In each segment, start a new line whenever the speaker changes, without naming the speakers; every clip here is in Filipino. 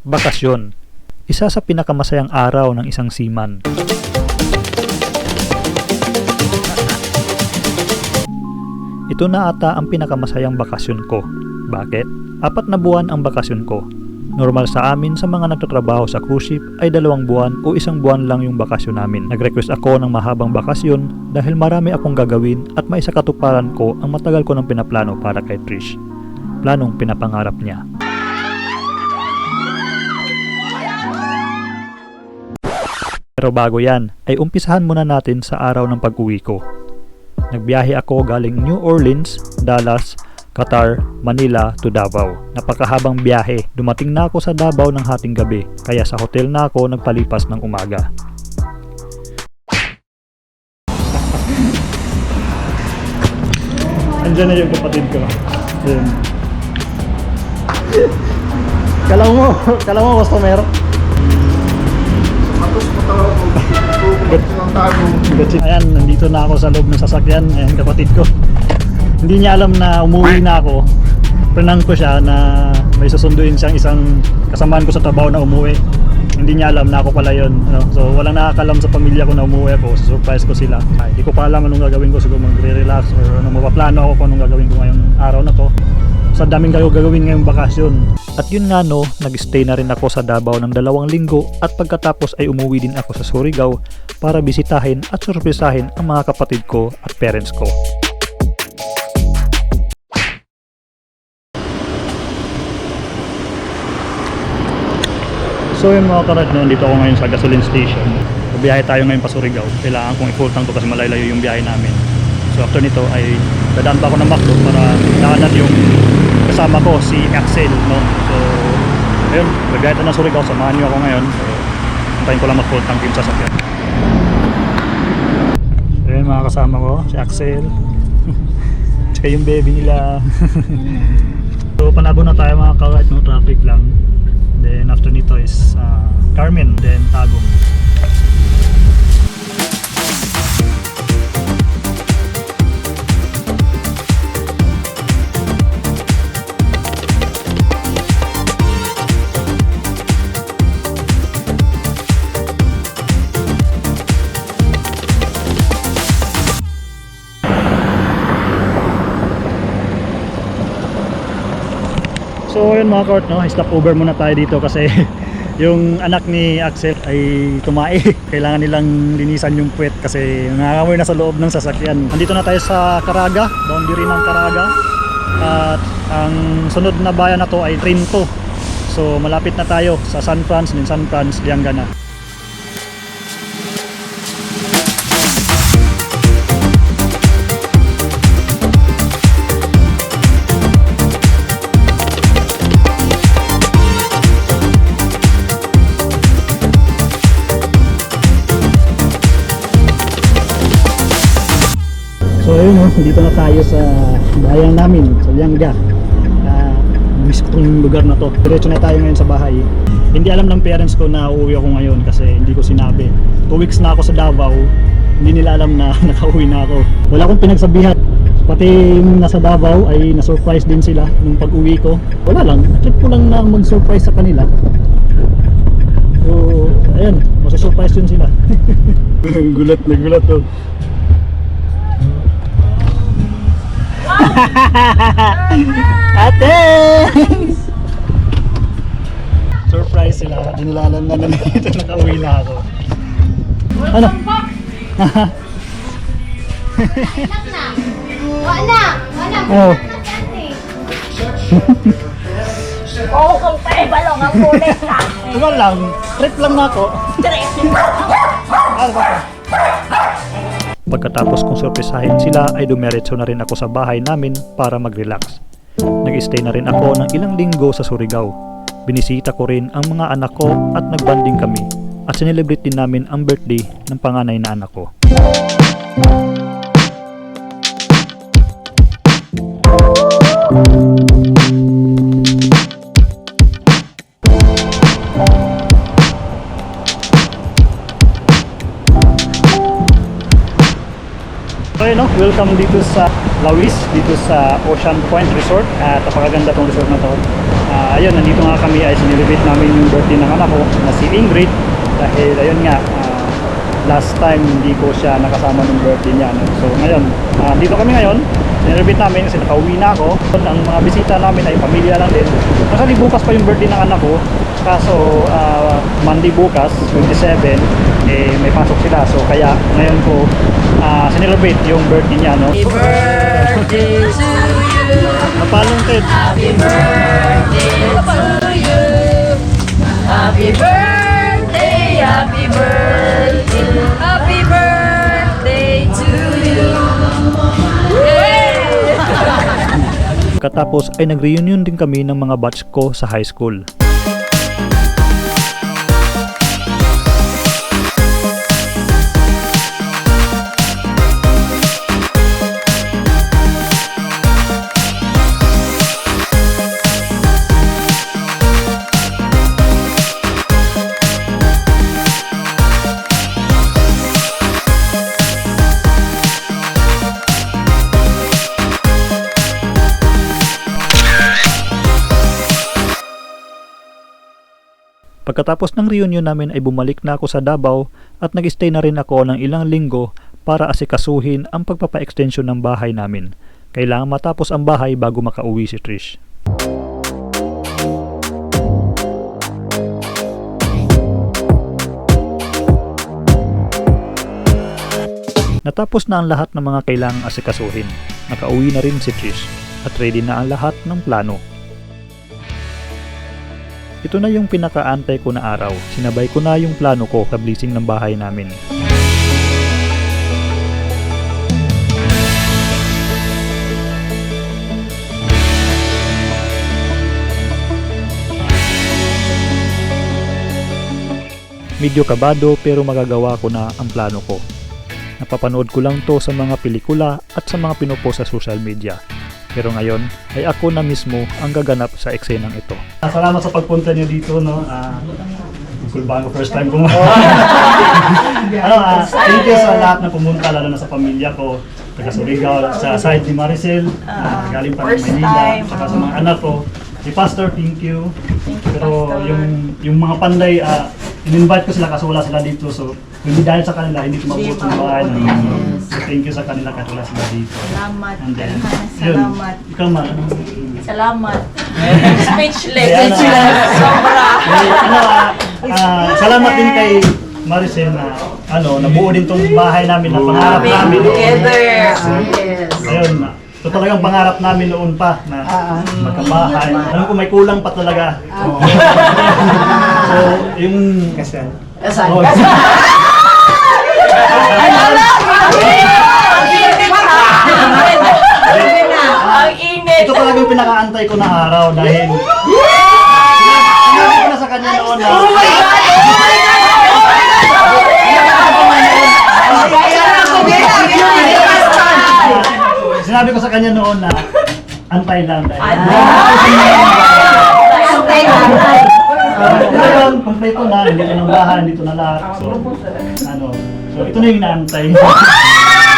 Bakasyon. Isa sa pinakamasayang araw ng isang seaman. Ito na ata ang pinakamasayang bakasyon ko. Bakit? Apat na buwan ang bakasyon ko. Normal sa amin sa mga nagtatrabaho sa cruise ship ay dalawang buwan o isang buwan lang yung bakasyon namin. Nag-request ako ng mahabang bakasyon dahil marami akong gagawin at may sa katuparan ko ang matagal ko ng pinaplano para kay Trish. Planong pinapangarap niya. Pero bago yan, ay umpisahan muna natin sa araw ng pag-uwi ko. Nagbiyahe ako galing New Orleans, Dallas, Qatar, Manila to Davao. Napakahabang biyahe. Dumating na ako sa Davao ng hating gabi, kaya sa hotel na ako nagpalipas ng umaga. Andiyan na yung kapatid ko. Ayun. Kala mo, kala mo customer. Ayan, nandito na ako sa loob ng sasakyan. Ayan, kapatid ko. Hindi niya alam na umuwi na ako. Pranang ko siya na may susunduin siyang isang kasamaan ko sa trabaho na umuwi. Hindi niya alam na ako pala yun. Ano? So, walang nakakalam sa pamilya ko na umuwi ako. Surprise ko sila. Hindi ko pa alam anong gagawin ko. Siguro magre-relax or ano, mapaplano ako kung anong gagawin ko ngayong araw na to. Sa daming kayo gagawin ngayong bakasyon. At yun nga no, nag-stay na rin ako sa Davao ng dalawang linggo at pagkatapos ay umuwi din ako sa Surigao para bisitahin at surprisahin ang mga kapatid ko at parents ko. So yung mga karat no, dito ako ngayon sa gasoline station. Biyahe tayo ngayon pa Surigao. Kailangan kong i-full tank to kasi malalayo yung biyahe namin. So after nito ay dadaan pa ako ng McDo para daanan yung kasama ko si Axel no. So ayun, nagbiyahe tayo ng Surigao. Samahan niyo ako ngayon. So ko lang mag-full tank yung sasakyan. Ayun mga kasama ko, si Axel. Tsaka yung baby nila. so panabo na tayo mga karat no, traffic lang. Then after nito is uh, Carmen, then Tagum. So yun mga court, no? stop over muna tayo dito kasi yung anak ni Axel ay tumae. Kailangan nilang linisan yung puwet kasi nangangamoy na sa loob ng sasakyan. Andito na tayo sa Caraga, boundary ng Caraga. At ang sunod na bayan na to ay Trinto. So malapit na tayo sa San Franz, din San Franz, Liangana. Dito na tayo sa bayan namin, sa Lianga. Uh, miss ko yung lugar na to. Diretso na tayo ngayon sa bahay. Hindi alam ng parents ko na uuwi ako ngayon kasi hindi ko sinabi. Two weeks na ako sa Davao, hindi nila alam na nakauwi na ako. Wala akong pinagsabihan. Pati yung nasa Davao ay na-surprise din sila nung pag-uwi ko. Wala lang, trip ko lang na mag-surprise sa kanila. So, ayun, masusurprise yun sila. gulat na gulat oh. Ate! Surprise sila. Hindi nila alam na nandito nakauwi na ako. Ano?
Wala! Wala!
Oh.
Oo, kung tayo balong ang kulay ka.
Ano lang, trip lang na ako. Ano ba? Pagkatapos kong sorpresahin sila ay dumiretso na rin ako sa bahay namin para mag-relax. Nag-stay na rin ako ng ilang linggo sa Surigao. Binisita ko rin ang mga anak ko at nagbanding kami at sinelebrate din namin ang birthday ng panganay na anak ko. Welcome dito sa Lawis, dito sa Ocean Point Resort. At napakaganda tong resort na to. Ah, ayun, nandito nga kami ay sinilibit namin yung birthday ng anak ko na si Ingrid dahil ayun nga ah, last time hindi ko siya nakasama ng birthday niya no? so ngayon ah, dito kami ngayon sinilibit namin kasi nakauwi na ako ang mga bisita namin ay pamilya lang din actually bukas pa yung birthday ng anak ko kaso ah, Monday bukas 27 eh may pasok sila so kaya ngayon ko ah, sinilibit yung birthday niya no
Happy birthday to you.
napalungkit
Happy birthday to you. Happy birthday, happy birthday, happy birthday to you. Yay!
Katapos ay nag-reunion din kami ng mga batch ko sa high school. Pagkatapos ng reunion namin ay bumalik na ako sa Davao at nag-stay na rin ako ng ilang linggo para asikasuhin ang pagpapa-extension ng bahay namin. Kailangan matapos ang bahay bago makauwi si Trish. Natapos na ang lahat ng mga kailangang asikasuhin. Nakauwi na rin si Trish at ready na ang lahat ng plano. Ito na yung pinakaantay ko na araw. Sinabay ko na yung plano ko sa blessing ng bahay namin. Medyo kabado pero magagawa ko na ang plano ko. Napapanood ko lang to sa mga pelikula at sa mga pinopost sa social media. Pero ngayon ay ako na mismo ang gaganap sa eksenang ito. Salamat sa pagpunta niyo dito, no? Ah, cool ba ako first time ko? ano, ah, thank you sa lahat na pumunta, lalo na sa pamilya ko. Taga Surigao, sa side ni Maricel, ah, galing pa ng
first
Manila,
time,
saka sa mga anak ko. Si Pastor, thank you. Pero yung yung mga panday, ah, in-invite ko sila kasi wala sila dito. So, hindi dahil sa kanila, hindi ko mabuti ang bahay. No? So, thank you sa kanila kasi wala sila dito.
Salamat.
And then,
Salamat.
yun, ikaw man.
Salamat. Speechless.
Kaya na-
Sobra.
Eh, ano, ah, ah, salamat din kay Maricel na ano, nabuo din tong bahay namin na pangarap namin.
Together.
Ayun, ito talagang pangarap namin noon pa na magkabahay. Alam ko may kulang pa talaga. so, yung kasal. Oh,
Ang init.
ito talagang pinakaantay ko na araw dahil sinabi ko na sa kanya noon na Sinabi ko sa kanya noon na antay lang dahil. Ngayon, kompleto na, hindi ko ng bahay, dito na lahat. So, ano, so ito na yung inaantay.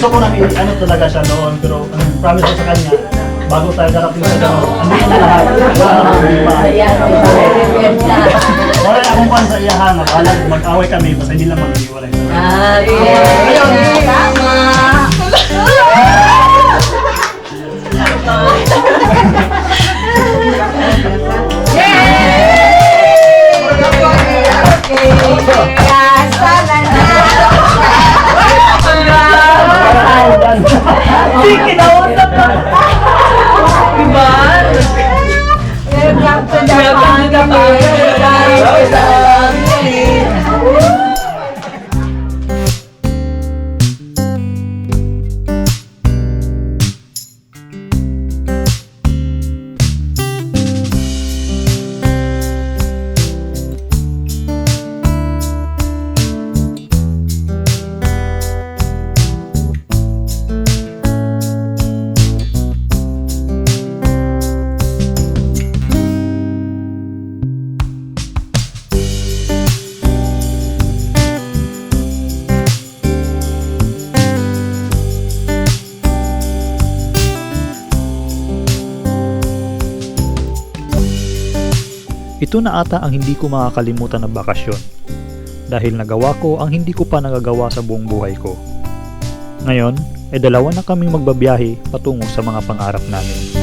Gusto ko i- ano talaga siya noon, pero ang promise ko sa kanya, bago tayo darating sa gano'n, andito na lahat. Wala na akong iba. Wala na akong kwan sa iyahan. Akala mag-away kami, basta hindi lang mag-iwalay.
Happy birthday.
Tama.
Ito na ata ang hindi ko makakalimutan na bakasyon dahil nagawa ko ang hindi ko pa nagagawa sa buong buhay ko. Ngayon, ay dalawa na kaming magbabiyahe patungo sa mga pangarap namin.